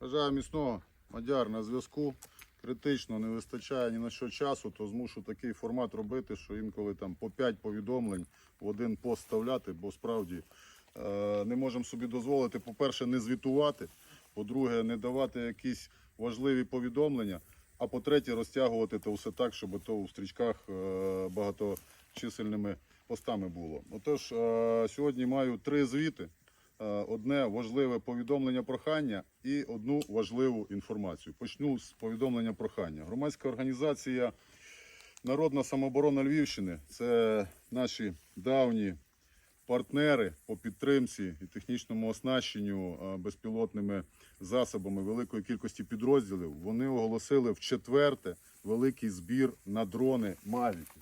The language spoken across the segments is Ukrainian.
Бажаю міцного. Мадяр на зв'язку. Критично не вистачає ні на що часу, то змушу такий формат робити, що інколи там по 5 повідомлень в один пост вставляти, бо справді е, не можемо собі дозволити, по-перше, не звітувати, по-друге, не давати якісь важливі повідомлення, а по-третє, розтягувати то все так, щоб то у стрічках е, багаточисельними постами було. Отож, е, сьогодні маю три звіти. Е, одне важливе повідомлення прохання і одну важливу інформацію. Почну з повідомлення прохання. Громадська організація Народна самооборона Львівщини це наші давні партнери по підтримці і технічному оснащенню е, безпілотними засобами великої кількості підрозділів. Вони оголосили в четверте великий збір на дрони Мавіки.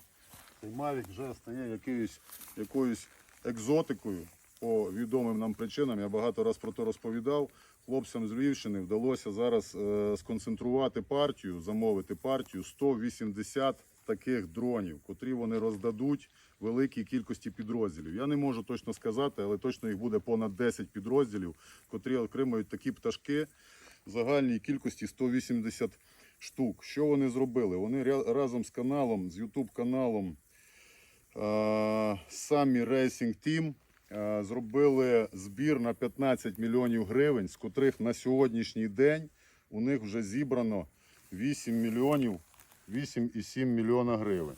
Цей Мавік вже стає якоюсь, якоюсь екзотикою по відомим нам причинам. Я багато раз про це розповідав. Хлопцям з Львівщини вдалося зараз е, сконцентрувати партію, замовити партію 180 таких дронів, котрі вони роздадуть великій кількості підрозділів. Я не можу точно сказати, але точно їх буде понад 10 підрозділів, котрі отримають такі пташки в загальній кількості 180 штук. Що вони зробили? Вони разом з каналом, з YouTube каналом е, Самі Team е, зробили збір на 15 мільйонів гривень, з котрих на сьогоднішній день у них вже зібрано 8 мільйонів 8,7 мільйона гривень.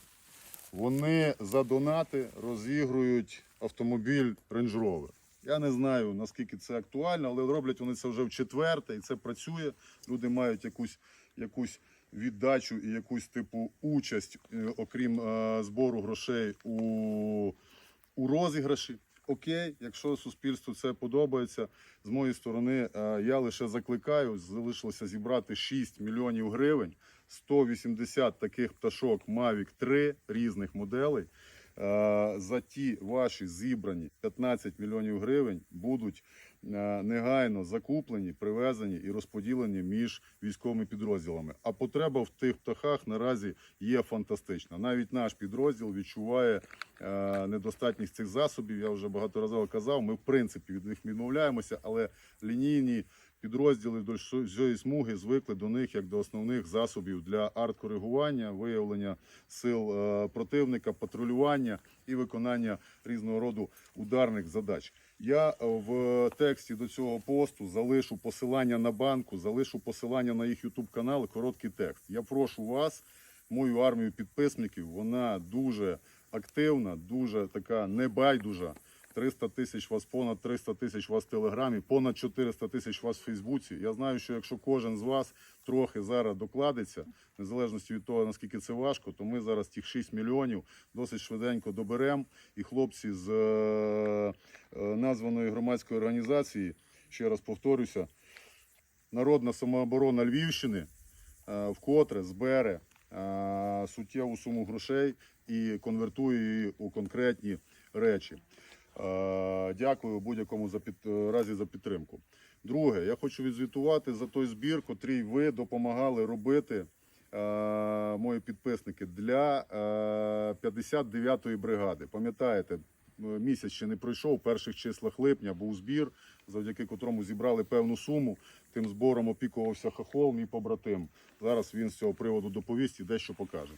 Вони за донати розігрують автомобіль Range Rover. Я не знаю наскільки це актуально, але роблять вони це вже в четверте, і це працює. Люди мають якусь, якусь віддачу і якусь типу участь, е, окрім е, збору грошей у, у розіграші. Окей, якщо суспільству це подобається, з моєї сторони е, я лише закликаю, залишилося зібрати 6 мільйонів гривень, 180 таких пташок Mavic 3 різних моделей. Е, За ті ваші зібрані 15 мільйонів гривень будуть е, негайно закуплені, привезені і розподілені між військовими підрозділами. А потреба в тих птахах наразі є фантастична. Навіть наш підрозділ відчуває е, недостатність цих засобів. Я вже багаторазово казав. Ми в принципі від них відмовляємося, але лінійні підрозділи всієї смуги звикли до них як до основних засобів для арт-коригування, виявлення сил е, противника, патрулювання і виконання різного роду ударних задач. Я е, в тексті до цього посту залишу посилання на банку, залишу посилання на їх YouTube канал, короткий текст. Я прошу вас, мою армію підписників, вона дуже активна, дуже така небайдужа. 300 тисяч вас, понад 300 тисяч вас в Телеграмі, понад 400 тисяч вас в Фейсбуці. Я знаю, що якщо кожен з вас трохи зараз докладеться, незалежно від того, наскільки це важко, то ми зараз тих 6 мільйонів досить швиденько доберемо. І хлопці з е, е, названої громадської організації, ще раз повторюся, Народна самооборона Львівщини е, вкотре збере суттєву суму грошей і конвертує її у конкретні речі. Е, Дякую будь-якому за під- разі за підтримку. Друге, я хочу відзвітувати за той збір, котрий ви допомагали робити, е, мої підписники, для е, 59-ї бригади. Пам'ятаєте, е, місяць ще не пройшов, в перших числах липня був збір, завдяки котрому зібрали певну суму. Тим збором опікувався хохол, мій побратим. Зараз він з цього приводу доповість і дещо покаже.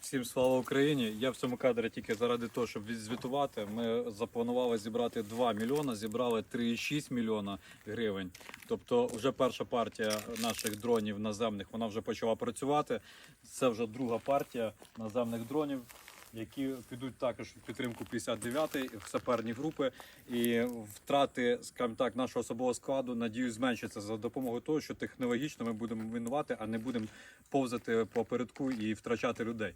Всім слава Україні! Я в цьому кадрі тільки заради того, щоб відзвітувати. Ми запланували зібрати 2 мільйона, зібрали 3,6 мільйона гривень. Тобто, вже перша партія наших дронів наземних вона вже почала працювати. Це вже друга партія наземних дронів. Які підуть також в підтримку 59-ї в саперні групи і втрати, скажімо так, нашого особового складу, надію, зменшаться за допомогою того, що технологічно ми будемо винувати, а не будемо повзати по передку і втрачати людей.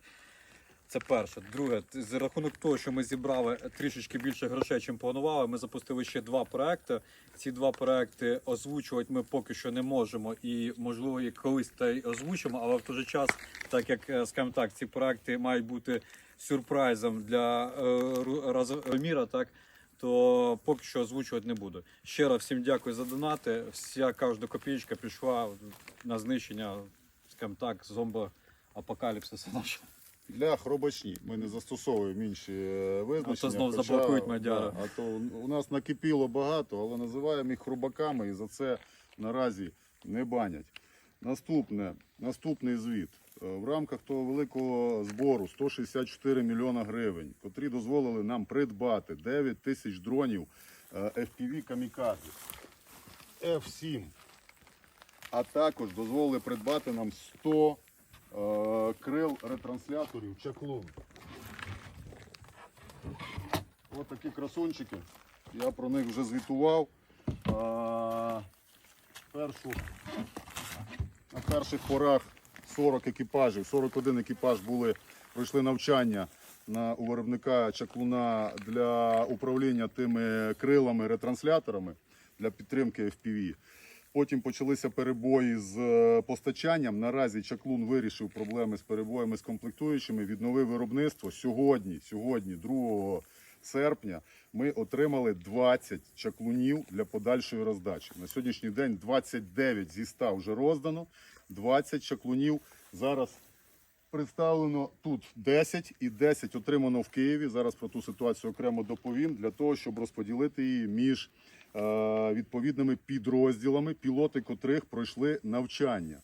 Це перше. Друге, за рахунок того, що ми зібрали трішечки більше грошей, чим планували, ми запустили ще два проекти. Ці два проекти озвучувати ми поки що не можемо, і можливо і колись та й озвучимо, але в той же час, так як е, скажімо так, ці проекти мають бути сюрпризом для е, Ру- так. То поки що озвучувати не буду. Ще раз всім дякую за донати. Вся кожна копійка пішла на знищення, скажімо так, зомбо апокаліпсису нашого. Для хробачні ми не застосовуємо інші е, визначення. А то знов хоча, заблокують Мадяра. да, А то у нас накипіло багато, але називаємо їх хробаками, і за це наразі не банять. Наступне, наступний звіт. Е, В рамках того великого збору 164 мільйона гривень, котрі дозволили нам придбати 9 тисяч дронів е, FPV Камікадзе F7, а також дозволили придбати нам 100 е, крил ретрансляторів чаклун. Ось такі красунчики. Я про них вже звітував. Першу, на перших порах 40 екіпажів, 41 екіпаж були, пройшли навчання на, у виробника чаклуна для управління тими крилами, ретрансляторами для підтримки FPV. Потім почалися перебої з е, постачанням. Наразі чаклун вирішив проблеми з перебоями з комплектуючими, відновив виробництво. Сьогодні, сьогодні, 2 серпня, ми отримали 20 чаклунів для подальшої роздачі. На сьогоднішній день 29 зі 100 вже роздано, 20 чаклунів зараз представлено тут 10 і 10 отримано в Києві. Зараз про ту ситуацію окремо доповім для того, щоб розподілити її між відповідними підрозділами, пілоти котрих пройшли навчання.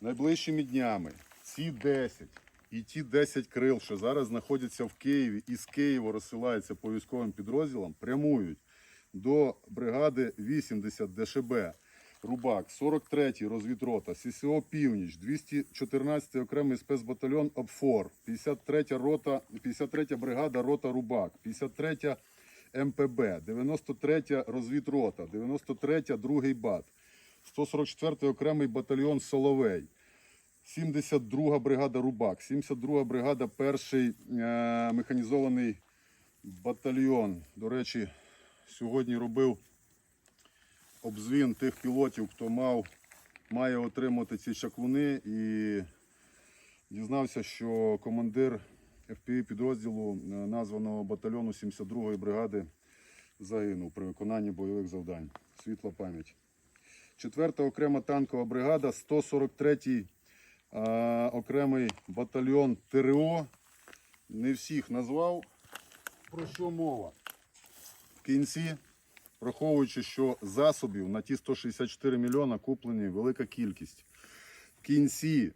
Найближчими днями ці 10 і ті 10 крил, що зараз знаходяться в Києві і з Києва розсилаються по військовим підрозділам, прямують до бригади 80 ДШБ. Рубак, 43-й розвідрота, ССО Північ, 214-й окремий спецбатальйон ОПФОР, 53-я рота, 53-я бригада рота Рубак, 53-я МПБ, 93-я розвідрота, 93-я другий бат, 144-й окремий батальйон Соловей, 72-га бригада Рубак, 72 бригада перший е, механізований батальйон. До речі, сьогодні робив обзвін тих пілотів, хто мав, має отримати ці чаклуни і дізнався, що командир FPV підрозділу е, названого батальйону 72-ї бригади загинув при виконанні бойових завдань. Світла пам'ять. Четверта окрема танкова бригада, 143-й е, окремий батальйон ТРО. Не всіх назвав. Про що мова? В кінці, враховуючи, що засобів на ті 164 мільйона куплені велика кількість. В кінці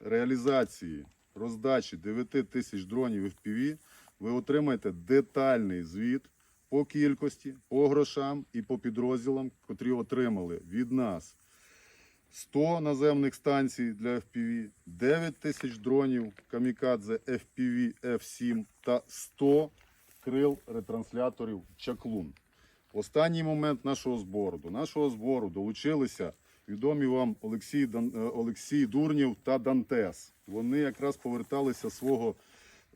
реалізації роздачі 9 тисяч дронів FPV ви отримаєте детальний звіт по кількості, по грошам і по підрозділам, котрі отримали від нас 100 наземних станцій для FPV, 9 тисяч дронів Камікадзе FPV F7 та 100 крил ретрансляторів Чаклун. Останній момент нашого збору. До нашого збору долучилися відомі вам Олексій, Дан- е, Олексій Дурнів та Дантес. Вони якраз поверталися свого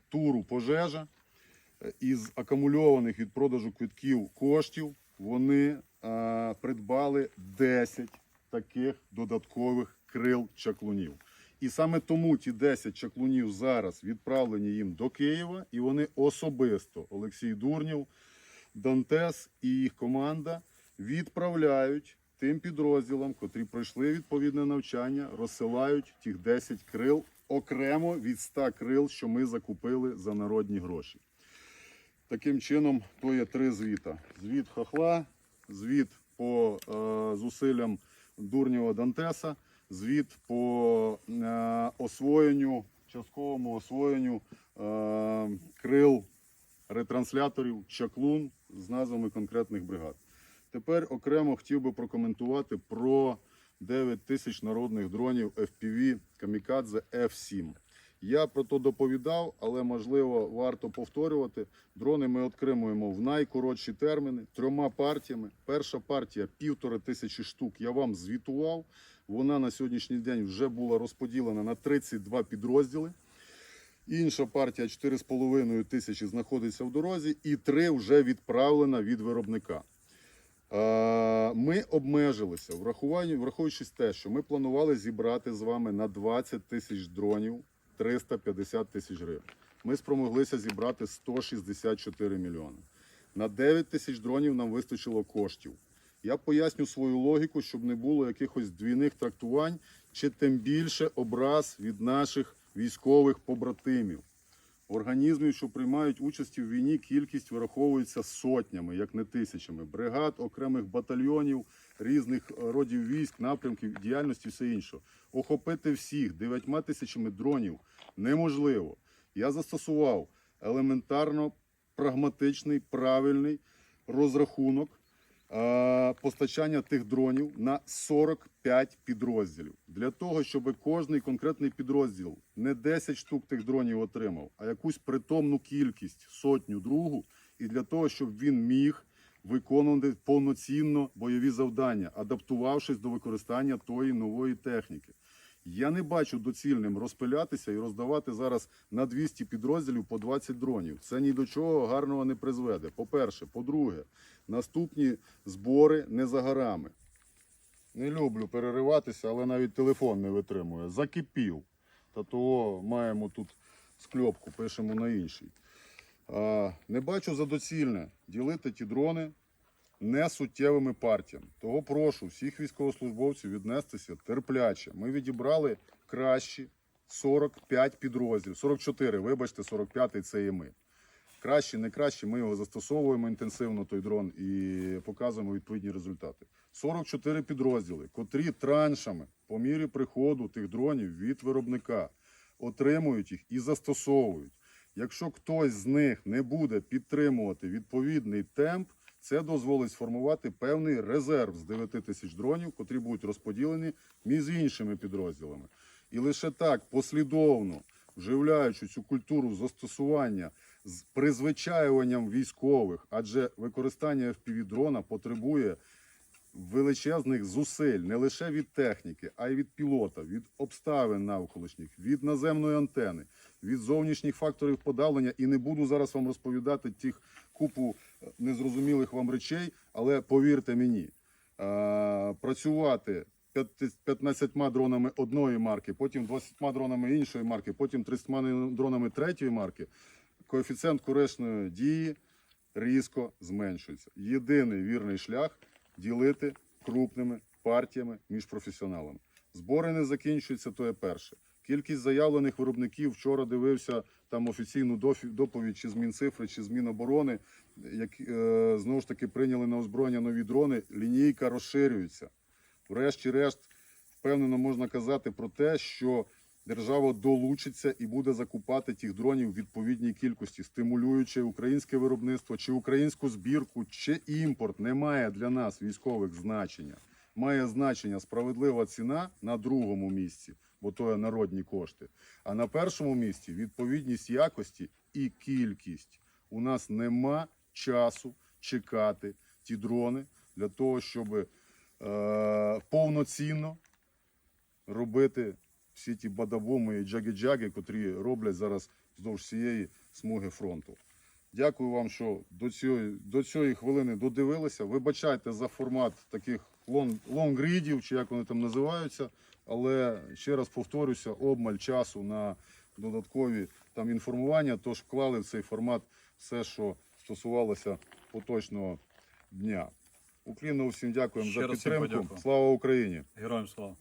туру пожежа Е, із акумульованих від продажу квитків коштів. Вони е, придбали 10 таких додаткових крил чаклунів. І саме тому ті 10 чаклунів зараз відправлені їм до Києва, і вони особисто Олексій Дурнів, Дантес і їх команда відправляють тим підрозділам, котрі пройшли відповідне навчання, розсилають тих 10 крил окремо від 100 крил, що ми закупили за народні гроші. Таким чином, то є три звіта: звіт хохла, звіт по е, зусиллям Дурнєва Дантеса, звіт по е, освоєнню, частковому освоєнню е, крил ретрансляторів чаклун з назвами конкретних бригад. Тепер окремо хотів би прокоментувати про 9 тисяч народних дронів FPV Kamikadze F7. Я про то доповідав, але можливо варто повторювати. Дрони ми отримуємо в найкоротші терміни трьома партіями. Перша партія півтори тисячі штук. Я вам звітував. Вона на сьогоднішній день вже була розподілена на 32 підрозділи. Інша партія 4,5 тисячі знаходиться в дорозі, і три вже відправлена від виробника. Е, Ми обмежилися, враховуючи те, що ми планували зібрати з вами на 20 тисяч дронів 350 тисяч гривень. Ми спромоглися зібрати 164 мільйони. На 9 тисяч дронів нам вистачило коштів. Я поясню свою логіку, щоб не було якихось двійних трактувань чи тим більше образ від наших військових побратимів. Організмів, що приймають участь у війні, кількість вираховується сотнями, як не тисячами. Бригад, окремих батальйонів різних родів військ, напрямків діяльності, все інше. Охопити всіх дев'ятьма тисячами дронів неможливо. Я застосував елементарно прагматичний, правильний розрахунок постачання тих дронів на 45 підрозділів. Для того, щоб кожний конкретний підрозділ не 10 штук тих дронів отримав, а якусь притомну кількість, сотню другу, і для того, щоб він міг виконувати повноцінно бойові завдання, адаптувавшись до використання тої нової техніки. Я не бачу доцільним розпилятися і роздавати зараз на 200 підрозділів по 20 дронів. Це ні до чого гарного не призведе. По-перше, по-друге, наступні збори не за горами. Не люблю перериватися, але навіть телефон не витримує. Закипів. Та того маємо тут скльопку, пишемо на інший. Не бачу за доцільне ділити ті дрони не суттєвими партіями. Того прошу всіх військовослужбовців віднестися терпляче. Ми відібрали кращі 45 підрозділів, 44, вибачте, 45 це і ми. Кращі, не кращі, ми його застосовуємо інтенсивно, той дрон, і показуємо відповідні результати. 44 підрозділи, котрі траншами по мірі приходу тих дронів від виробника отримують їх і застосовують. Якщо хтось з них не буде підтримувати відповідний темп, це дозволить сформувати певний резерв з 9 тисяч дронів, котрі будуть розподілені між іншими підрозділами. І лише так, послідовно вживляючи цю культуру застосування з призвичаюванням військових, адже використання FPV-дрона потребує величезних зусиль не лише від техніки, а й від пілота, від обставин навколишніх, від наземної антени, від зовнішніх факторів подавлення. І не буду зараз вам розповідати тих купу е, незрозумілих вам речей, але повірте мені, е, працювати 15 дронами одної марки, потім 20 дронами іншої марки, потім 30 дронами третьої марки, коефіцієнт корисної дії різко зменшується. Єдиний вірний шлях ділити крупними партіями між професіоналами. Збори не закінчуються, то є перше. Кількість заявлених виробників вчора дивився там офіційну доповідь чи з Мінцифри, чи з Міноборони, як е, знову ж таки прийняли на озброєння нові дрони. Лінійка розширюється. Врешті-решт, впевнено можна казати про те, що держава долучиться і буде закупати тих дронів в відповідній кількості, стимулюючи українське виробництво, чи українську збірку, чи імпорт не має для нас військових значення. Має значення справедлива ціна на другому місці, бо то є народні кошти. А на першому місці відповідність якості і кількість. У нас нема часу чекати ті дрони для того, щоб е, повноцінно робити всі ті бадабуми і джаги-джаги, котрі роблять зараз вздовж всієї смуги фронту. Дякую вам, що до цієї, до цієї хвилини додивилися. Вибачайте за формат таких лонг, лонгрідів, чи як вони там називаються. Але ще раз повторюся, обмаль часу на додаткові там інформування, тож вклали в цей формат все, що стосувалося поточного дня. Уклінно всім дякуємо за Ще всім підтримку. Слава Україні! Героям слава.